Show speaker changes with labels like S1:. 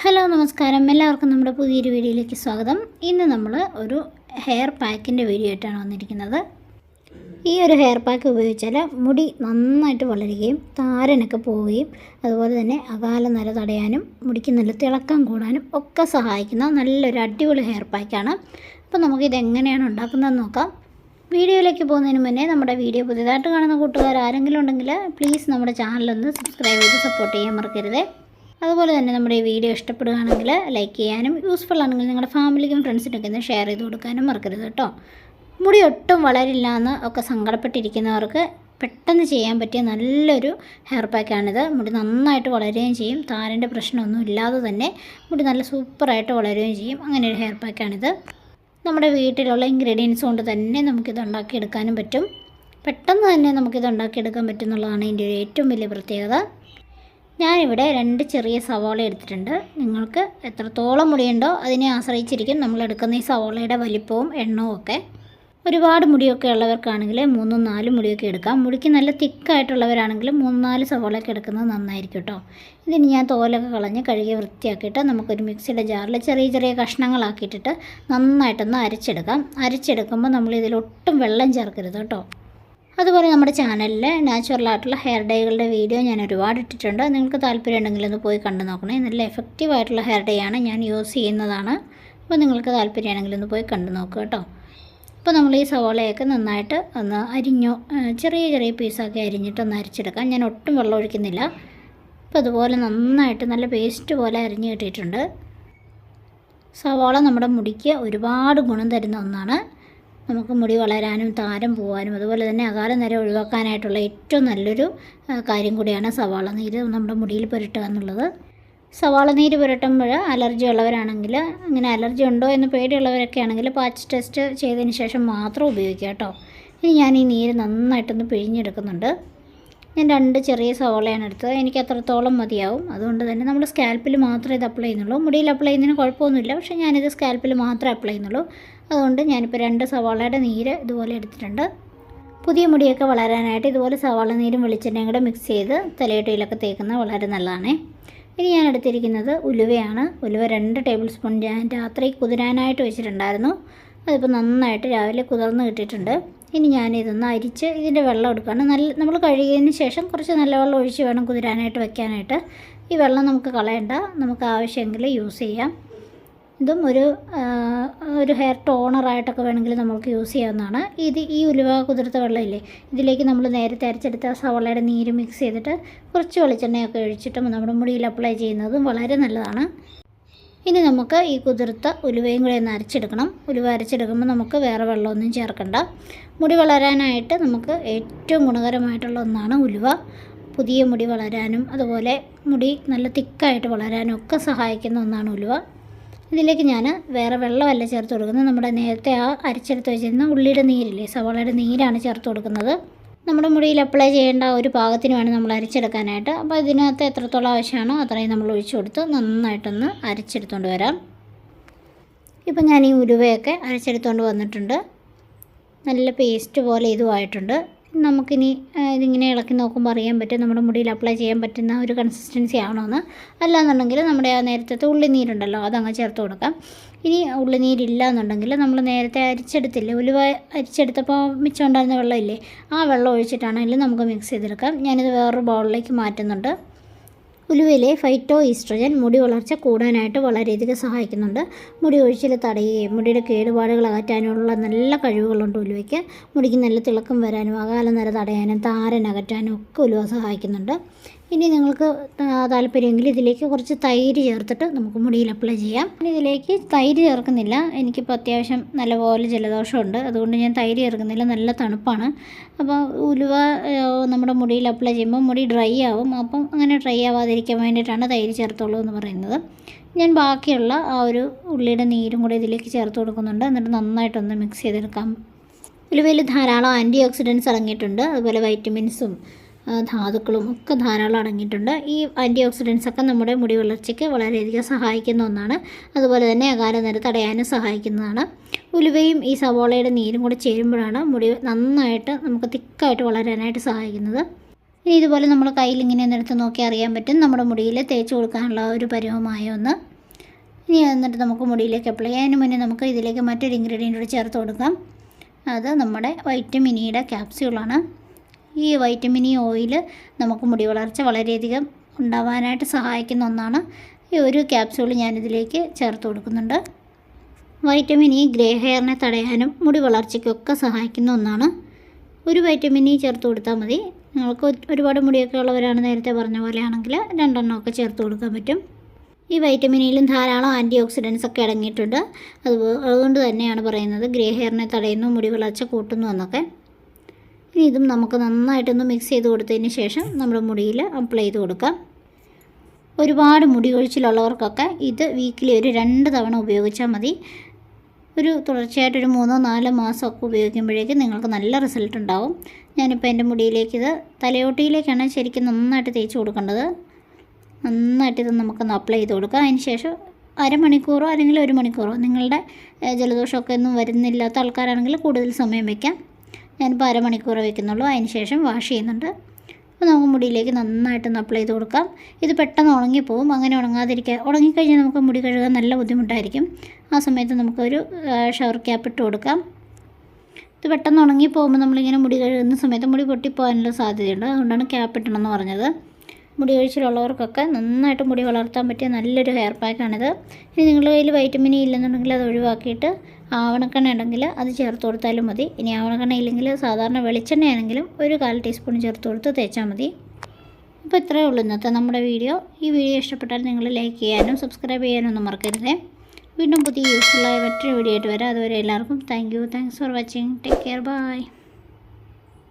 S1: Hello നമസ്കാരം. എല്ലാവർക്കും നമ്മുടെ പുതിയൊരു വീഡിയോയിലേക്ക് സ്വാഗതം. ഇന്ന് നമ്മൾ ഒരു ഹെയർ പാക്കിന്റെ വീഡിയോ ആയിട്ടാണ് വന്നിരിക്കുന്നത്. ഈ ഒരു ഹെയർ പാക്ക് ഉപയോഗിച്ചാൽ മുടി നന്നായിട്ട് വളരുകയും താരനൊക്കെ പോവുകയും അതുപോലെ തന്നെ അകാല നര തടയാനും മുടിക്ക് നല്ല തിളക്കം കൂടാനും ഒക്കെ സഹായിക്കുന്ന നല്ലൊരു അടിപൊളി ഹെയർ പാക്കാണ്. അപ്പോൾ നമുക്കിത് എങ്ങനെയാണ് ഉണ്ടാക്കുന്നതെന്ന് നോക്കാം. വീഡിയോയിലേക്ക് പോകുന്നതിന് മുന്നേ നമ്മുടെ വീഡിയോ പുതിയതായിട്ട് കാണുന്ന കൂട്ടുകാർ ആരെങ്കിലും ഉണ്ടെങ്കിൽ പ്ലീസ് നമ്മുടെ ചാനലൊന്ന് സബ്സ്ക്രൈബ് ചെയ്ത് സപ്പോർട്ട് ചെയ്യാൻ മറക്കരുതേ. അതുപോലെ തന്നെ നമ്മുടെ ഈ വീഡിയോ ഇഷ്ടപ്പെടുകയാണെങ്കിൽ ലൈക്ക് ചെയ്യാനും യൂസ്ഫുൾ ആണെങ്കിൽ നിങ്ങളുടെ ഫാമിലിക്കും ഫ്രണ്ട്സിനൊക്കെ ഒന്ന് ഷെയർ ചെയ്ത് കൊടുക്കാനും മറക്കരുത് കേട്ടോ. മുടി ഒട്ടും വളരില്ല എന്ന് ഒക്കെ സങ്കടപ്പെട്ടിരിക്കുന്നവർക്ക് പെട്ടെന്ന് ചെയ്യാൻ പറ്റിയ നല്ലൊരു ഹെയർ പാക്കാണിത് മുടി നന്നായിട്ട് വളരുകയും ചെയ്യും. താരന്റെ പ്രശ്നമൊന്നും ഇല്ലാതെ തന്നെ മുടി നല്ല സൂപ്പറായിട്ട് വളരുകയും ചെയ്യും. അങ്ങനെ ഒരു ഹെയർ പാക്കാണിത് നമ്മുടെ വീട്ടിലുള്ള ഇൻഗ്രീഡിയൻസ് കൊണ്ട് തന്നെ നമുക്കിത് ഉണ്ടാക്കിയെടുക്കാനും പറ്റും. പെട്ടെന്ന് തന്നെ നമുക്കിത് ഉണ്ടാക്കിയെടുക്കാൻ പറ്റും എന്നുള്ളതാണ് ഇതിന്റെ ഒരു ഏറ്റവും വലിയ പ്രത്യേകത. ഞാനിവിടെ രണ്ട് ചെറിയ സവാള എടുത്തിട്ടുണ്ട്. നിങ്ങൾക്ക് എത്രത്തോളം മുടിയുണ്ടോ അതിനെ ആശ്രയിച്ചിരിക്കും നമ്മൾ എടുക്കുന്ന ഈ സവാളയുടെ വലിപ്പവും എണ്ണവും ഒക്കെ. ഒരുപാട് മുടിയൊക്കെ ഉള്ളവർക്കാണെങ്കിൽ മൂന്നും നാലും മുടിയൊക്കെ എടുക്കാം. മുടിക്ക് നല്ല തിക്കായിട്ടുള്ളവരാണെങ്കിൽ മൂന്ന് നാല് സവാളയൊക്കെ എടുക്കുന്നത് നന്നായിരിക്കും കേട്ടോ ഇതിന് ഞാൻ തോലൊക്കെ കളഞ്ഞ് കഴുകി വൃത്തിയാക്കിയിട്ട് നമുക്കൊരു മിക്സിയുടെ ജാറിൽ ചെറിയ ചെറിയ കഷ്ണങ്ങളാക്കിയിട്ടിട്ട് നന്നായിട്ടൊന്ന് അരച്ചെടുക്കാം. അരച്ചെടുക്കുമ്പോൾ ഇതിൽ വെള്ളം ചേർക്കരുത് കേട്ടോ അതുപോലെ നമ്മുടെ ചാനലിൽ നാച്ചുറൽ ആയിട്ടുള്ള ഹെയർ ഡേകളുടെ വീഡിയോ ഞാൻ ഒരുപാട് ഇട്ടിട്ടുണ്ട്. നിങ്ങൾക്ക് താല്പര്യം ഉണ്ടെങ്കിൽ ഒന്ന് പോയി കണ്ടു നോക്കണേ. നല്ല എഫക്റ്റീവ് ആയിട്ടുള്ള ഹെയർ ഡേ ആണ്. ഞാൻ യൂസ് ചെയ്യുന്നതാണ്. അപ്പോൾ നിങ്ങൾക്ക് താല്പര്യമാണെങ്കിൽ ഒന്ന് പോയി കണ്ടു നോക്കുക കേട്ടോ. അപ്പോൾ നമ്മൾ ഈ സവോളയൊക്കെ നന്നായിട്ട് ഒന്ന് അരിഞ്ഞോ ചെറിയ ചെറിയ പീസൊക്കെ അരിഞ്ഞിട്ട് ഒന്ന് അരിച്ചെടുക്കാം. ഞാൻ ഒട്ടും വെള്ളം ഒഴിക്കുന്നില്ല. അപ്പോൾ അതുപോലെ നന്നായിട്ട് നല്ല പേസ്റ്റ് പോലെ അരിഞ്ഞ് കിട്ടിയിട്ടുണ്ട്. സവാള നമ്മുടെ മുടിക്ക് ഒരുപാട് ഗുണം തരുന്ന ഒന്നാണ്. നമുക്ക് മുടി വളരാനും താരം പോകാനും അതുപോലെ തന്നെ അകാല നിര ഒഴിവാക്കാനായിട്ടുള്ള ഏറ്റവും നല്ലൊരു കാര്യം കൂടിയാണ് സവാള നീര് നമ്മുടെ മുടിയിൽ പുരട്ടുക എന്നുള്ളത്. സവാള നീര് പുരട്ടുമ്പോൾ അലർജി ഉള്ളവരാണെങ്കിൽ അങ്ങനെ അലർജി ഉണ്ടോ എന്ന് പേടിയുള്ളവരൊക്കെ ആണെങ്കിൽ പാച്ച് ടെസ്റ്റ് ചെയ്തതിന് ശേഷം മാത്രം ഉപയോഗിക്കുക കേട്ടോ. ഇനി ഞാൻ ഈ നീര് നന്നായിട്ടൊന്ന് പിഴിഞ്ഞെടുക്കുന്നുണ്ട്. ഞാൻ രണ്ട് ചെറിയ സവാളയാണ് എടുത്തത്. എനിക്ക് അത്രത്തോളം മതിയാവും. അതുകൊണ്ട് തന്നെ നമ്മൾ സ്കാൽപ്പിൽ മാത്രമേ ഇത് അപ്ലൈ ചെയ്യുന്നുള്ളൂ. മുടിയിൽ അപ്ലൈ ചെയ്യുന്നതിന് കുഴപ്പമൊന്നുമില്ല. പക്ഷേ ഞാനിത് സ്കാൽപ്പിൽ മാത്രമേ അപ്ലൈ ചെയ്യുന്നുള്ളൂ. അതുകൊണ്ട് ഞാനിപ്പോൾ രണ്ട് സവാളയുടെ നീര് ഇതുപോലെ എടുത്തിട്ടുണ്ട്. പുതിയ മുടിയൊക്കെ വളരാനായിട്ട് ഇതുപോലെ സവാള നീരും വെളിച്ചെണ്ണയും കൂടെ മിക്സ് ചെയ്ത് തലയിട്ടയിലൊക്കെ തേക്കുന്നത് വളരെ നല്ലതാണ്. ഇനി ഞാൻ എടുത്തിരിക്കുന്നത് ഉലുവയാണ്. ഉലുവ രണ്ട് ടേബിൾ സ്പൂൺ ഞാൻ രാത്രി കുതിരാനായിട്ട് വെച്ചിട്ടുണ്ടായിരുന്നു. അതിപ്പോൾ നന്നായിട്ട് രാവിലെ കുതിർന്ന് കിട്ടിയിട്ടുണ്ട്. ഇനി ഞാനിതൊന്ന് അരിച്ച് ഇതിന്റെ വെള്ളം എടുക്കുകയാണ് നല്ല നമ്മൾ കഴുകിയതിന് ശേഷം കുറച്ച് നല്ല വെള്ളം ഒഴിച്ച് വേണം കുതിരാനായിട്ട് വെക്കാനായിട്ട്. ഈ വെള്ളം നമുക്ക് കളയണ്ട. നമുക്ക് ആവശ്യമെങ്കിൽ യൂസ് ചെയ്യാം. ഇതും ഒരു ഒരു ഹെയർ ടോണറായിട്ടൊക്കെ വേണമെങ്കിൽ നമുക്ക് യൂസ് ചെയ്യാവുന്നതാണ്. ഇത് ഈ ഉലുവ കുതിർത്ത വെള്ളമില്ലേ ഇതിലേക്ക് നമ്മൾ നേരത്തെ അരച്ചെടുത്ത സവളയുടെ നീര് മിക്സ് ചെയ്തിട്ട് കുറച്ച് വെളിച്ചെണ്ണയൊക്കെ ഒഴിച്ചിട്ടും നമ്മുടെ മുടിയിൽ അപ്ലൈ ചെയ്യുന്നതും വളരെ നല്ലതാണ്. ഇനി നമുക്ക് ഈ കുതിർത്ത ഉലുവയും കൂടെ ഒന്ന് അരച്ചെടുക്കണം. ഉലുവ അരച്ചെടുക്കുമ്പോൾ നമുക്ക് വേറെ വെള്ളമൊന്നും ചേർക്കണ്ട. മുടി വളരാനായിട്ട് നമുക്ക് ഏറ്റവും ഗുണകരമായിട്ടുള്ള ഒന്നാണ് ഉലുവ. പുതിയ മുടി വളരാനും അതുപോലെ മുടി നല്ല തിക്കായിട്ട് വളരാനും ഒക്കെ സഹായിക്കുന്ന ഒന്നാണ് ഉലുവ. ഇതിലേക്ക് ഞാൻ വേറെ വെള്ളമല്ല ചേർത്ത് കൊടുക്കുന്നത്. നമ്മുടെ നേരത്തെ ആ അരച്ചെടുത്ത് വെച്ചിരുന്ന ഉള്ളിയുടെ നീരില്ലേ സവാളയുടെ നീരാണ് ചേർത്ത് കൊടുക്കുന്നത്. നമ്മുടെ മുടിയിൽ അപ്ലൈ ചെയ്യേണ്ട ഒരു പാകത്തിന് വേണം നമ്മൾ അരച്ചെടുക്കാനായിട്ട്. അപ്പോൾ ഇതിനകത്ത് എത്രത്തോളം ആവശ്യമാണോ അത്രയും നമ്മൾ ഒഴിച്ചു കൊടുത്ത് നന്നായിട്ടൊന്ന് അരച്ചെടുത്തുകൊണ്ട് വരാം. ഇപ്പം ഞാൻ ഈ ഉരുവയൊക്കെ അരച്ചെടുത്തുകൊണ്ട് വന്നിട്ടുണ്ട്. നല്ല പേസ്റ്റ് പോലെ ഇതുമായിട്ടുണ്ട് നമുക്കിനി ഇതിങ്ങനെ ഇളക്കി നോക്കുമ്പോൾ അറിയാൻ പറ്റും നമ്മുടെ മുടിയിൽ അപ്ലൈ ചെയ്യാൻ പറ്റുന്ന ഒരു കൺസിസ്റ്റൻസി ആണോയെന്ന് അല്ലാന്നുണ്ടെങ്കിൽ നമ്മുടെ ആ നേരത്തെ ഉള്ളിനീരുണ്ടല്ലോ അതങ്ങ് ചേർത്ത് കൊടുക്കാം. ഇനി ഉള്ളിനീരില്ല എന്നുണ്ടെങ്കിൽ നമ്മൾ നേരത്തെ അരിച്ചെടുത്തില്ലേ ഉലുവ അരിച്ചെടുത്തപ്പോൾ മിച്ചം ഉണ്ടായിരുന്ന വെള്ളമില്ലേ ആ വെള്ളം ഒഴിച്ചിട്ടാണെങ്കിലും നമുക്ക് മിക്സ് ചെയ്തെടുക്കാം. ഞാനിത് വേറൊരു ബൗളിലേക്ക് മാറ്റുന്നുണ്ട്. ഉലുവയിലെ ഫൈറ്റോ ഈസ്ട്രജൻ മുടി വളർച്ച കൂടാനായിട്ട് വളരെയധികം സഹായിക്കുന്നുണ്ട്. മുടി ഒഴിച്ചിൽ തടയുകയും മുടിയുടെ കേടുപാടുകൾ അകറ്റാനുള്ള നല്ല കഴിവുകളുണ്ട് ഉലുവയ്ക്ക്. മുടിക്ക് നല്ല തിളക്കം വരാനും അകാല നിര തടയാനും താരൻ അകറ്റാനും ഒക്കെ ഉലുവ സഹായിക്കുന്നുണ്ട്. ഇനി നിങ്ങൾക്ക് താല്പര്യമെങ്കിൽ ഇതിലേക്ക് കുറച്ച് തൈര് ചേർത്തിട്ട് നമുക്ക് മുടിയിൽ അപ്ലൈ ചെയ്യാം. ഇതിലേക്ക് തൈര് ചേർക്കുന്നില്ല. എനിക്കിപ്പോൾ അത്യാവശ്യം നല്ലപോലെ ജലദോഷമുണ്ട്. അതുകൊണ്ട് ഞാൻ തൈര് ചേർക്കുന്നില്ല. നല്ല തണുപ്പാണ്. അപ്പോൾ ഉലുവ നമ്മുടെ മുടിയിൽ അപ്ലൈ ചെയ്യുമ്പോൾ മുടി ഡ്രൈ ആവും. അപ്പം അങ്ങനെ ഡ്രൈ ആവാതിരിക്കാൻ വേണ്ടിയിട്ടാണ് തൈര് ചേർത്തുള്ളൂ എന്ന് പറയുന്നത്. ഞാൻ ബാക്കിയുള്ള ആ ഒരു ഉള്ളിയുടെ നീരും കൂടെ ഇതിലേക്ക് ചേർത്ത് കൊടുക്കുന്നുണ്ട്. എന്നിട്ട് നന്നായിട്ടൊന്ന് മിക്സ് ചെയ്തെടുക്കാം. ഉലുവയിൽ ധാരാളം ആന്റി ഓക്സിഡൻസ് അടങ്ങിയിട്ടുണ്ട്. അതുപോലെ വൈറ്റമിൻസും ധാതുക്കളും ഒക്കെ ധാരാളം അടങ്ങിയിട്ടുണ്ട്. ഈ ആന്റി ഓക്സിഡൻസ് ഒക്കെ നമ്മുടെ മുടി വളർച്ചയ്ക്ക് വളരെയധികം സഹായിക്കുന്ന ഒന്നാണ്. അതുപോലെ തന്നെ അകാല നിര തടയാനും സഹായിക്കുന്നതാണ്. ഉലുവയും ഈ സവോളയുടെ നീരും കൂടെ ചേരുമ്പോഴാണ് മുടി നന്നായിട്ട് നമുക്ക് തിക്കായിട്ട് വളരാനായിട്ട് സഹായിക്കുന്നത്. ഇനി ഇതുപോലെ നമ്മൾ കയ്യിൽ ഇങ്ങനെ ഒന്നെടുത്ത് നോക്കി അറിയാൻ പറ്റും. നമ്മുടെ മുടിയിൽ തേച്ച് കൊടുക്കാനുള്ള ഒരു പരിവമായ ഒന്ന്. ഇനി എന്നിട്ട് നമുക്ക് മുടിയിലേക്ക് അപ്ലൈ ചെയ്യാൻ മുന്നേ നമുക്ക് ഇതിലേക്ക് മറ്റൊരു ഇൻഗ്രീഡിയന്റ് കൂടി ചേർത്ത് കൊടുക്കാം. അത് നമ്മുടെ വൈറ്റമിനിയുടെ ക്യാപ്സ്യൂളാണ് ഈ വൈറ്റമിൻ ഇ ഓയിൽ നമുക്ക് മുടി വളർച്ച വളരെയധികം ഉണ്ടാവാനായിട്ട് സഹായിക്കുന്ന ഒന്നാണ്. ഈ ഒരു ക്യാപ്സ്യൂൾ ഞാനിതിലേക്ക് ചേർത്ത് കൊടുക്കുന്നുണ്ട്. വൈറ്റമിൻ ഇ ഗ്രേ ഹെയറിനെ തടയാനും മുടി വളർച്ചയ്ക്കൊക്കെ സഹായിക്കുന്ന ഒന്നാണ്. ഒരു വൈറ്റമിൻ ഇ ചേർത്ത് കൊടുത്താൽ മതി. നിങ്ങൾക്ക് ഒരുപാട് മുടിയൊക്കെ ഉള്ളവരാണ് നേരത്തെ പറഞ്ഞ പോലെയാണെങ്കിൽ രണ്ടെണ്ണമൊക്കെ ചേർത്ത് കൊടുക്കാൻ പറ്റും. ഈ വൈറ്റമിനിലും ധാരാളം ആന്റി ഓക്സിഡൻസ് ഒക്കെ അടങ്ങിയിട്ടുണ്ട്. അതുകൊണ്ട് തന്നെയാണ് പറയുന്നത് ഗ്രേ ഹെയറിനെ തടയുന്നു മുടി വളർച്ച കൂട്ടുന്നു എന്നൊക്കെ. ഇനി ഇതും നമുക്ക് നന്നായിട്ടൊന്ന് മിക്സ് ചെയ്ത് കൊടുത്തതിന് ശേഷം നമ്മുടെ മുടിയിൽ അപ്ലൈ ചെയ്ത് കൊടുക്കാം. ഒരുപാട് മുടി കൊഴിച്ചിലുള്ളവർക്കൊക്കെ ഇത് വീക്കിലി ഒരു രണ്ട് തവണ ഉപയോഗിച്ചാൽ മതി. ഒരു തുടർച്ചയായിട്ടൊരു മൂന്നോ നാലോ മാസമൊക്കെ ഉപയോഗിക്കുമ്പോഴേക്കും നിങ്ങൾക്ക് നല്ല റിസൾട്ട് ഉണ്ടാവും. ഞാനിപ്പോൾ എന്റെ മുടിയിലേക്ക് ഇത് തലയോട്ടിയിലേക്കാണ് ശരിക്കും നന്നായിട്ട് തേച്ച് കൊടുക്കേണ്ടത്. നന്നായിട്ട് ഇത് നമുക്കൊന്ന് അപ്ലൈ ചെയ്ത് കൊടുക്കാം. അതിന് ശേഷം അരമണിക്കൂറോ അല്ലെങ്കിൽ ഒരു മണിക്കൂറോ നിങ്ങളുടെ ജലദോഷമൊക്കെ ഒന്നും വരുന്നില്ലാത്ത ആൾക്കാരാണെങ്കിൽ കൂടുതൽ സമയം വയ്ക്കാം ഞാനിപ്പോൾ അരമണിക്കൂർ വെക്കുന്നുള്ളൂ. അതിന് ശേഷം വാഷ് ചെയ്യുന്നുണ്ട്. അപ്പോൾ നമുക്ക് മുടിയിലേക്ക് നന്നായിട്ടൊന്ന് അപ്ലൈ ചെയ്ത് കൊടുക്കാം. ഇത് പെട്ടെന്ന് ഉണങ്ങിപ്പോവും. അങ്ങനെ ഉണങ്ങാതിരിക്കുക ഉണങ്ങിക്കഴിഞ്ഞാൽ നമുക്ക് മുടി കഴുകാൻ നല്ല ബുദ്ധിമുട്ടായിരിക്കും. ആ സമയത്ത് നമുക്കൊരു ഷവർ ക്യാപ്പ് ഇട്ട് കൊടുക്കാം. ഇത് പെട്ടെന്ന് ഉണങ്ങി പോകുമ്പോൾ നമ്മളിങ്ങനെ മുടി കഴുകുന്ന സമയത്ത് മുടി പൊട്ടിപ്പോകാനുള്ള സാധ്യതയുണ്ട്. അതുകൊണ്ടാണ് ക്യാപ്പ് ഇട്ടണമെന്ന് പറഞ്ഞത്. മുടി കഴിച്ചിലുള്ളവർക്കൊക്കെ നന്നായിട്ട് മുടി വളർത്താൻ പറ്റിയ നല്ലൊരു ഹെയർ പാക്കാണിത് ഇനി നിങ്ങളുടെ കയ്യിൽ വൈറ്റമിൻ ഇ ഇല്ലെന്നുണ്ടെങ്കിൽ അത് ഒഴിവാക്കിയിട്ട് ആവണക്കെണ്ണ ഉണ്ടെങ്കിൽ അത് ചേർത്ത് കൊടുത്താലും മതി. ഇനി ആവണക്കെണ്ണ ഇല്ലെങ്കിൽ സാധാരണ വെളിച്ചെണ്ണ ആണെങ്കിലും ഒരു കാൽ ടീസ്പൂൺ ചേർത്ത് കൊടുത്ത് തേച്ചാൽ മതി. അപ്പോൾ ഇത്രയേ ഉള്ളൂ ഇന്നത്തെ നമ്മുടെ വീഡിയോ. ഈ വീഡിയോ ഇഷ്ടപ്പെട്ടാൽ നിങ്ങൾ ലൈക്ക് ചെയ്യാനും സബ്സ്ക്രൈബ് ചെയ്യാനും ഒന്നും മറക്കരുതേ. വീണ്ടും പുതിയ യൂസ്ഫുള്ളായ മറ്റൊരു വീഡിയോ ആയിട്ട് വരാം. അതുവരെ എല്ലാവർക്കും thank you. Thanks for watching. Take care. Bye.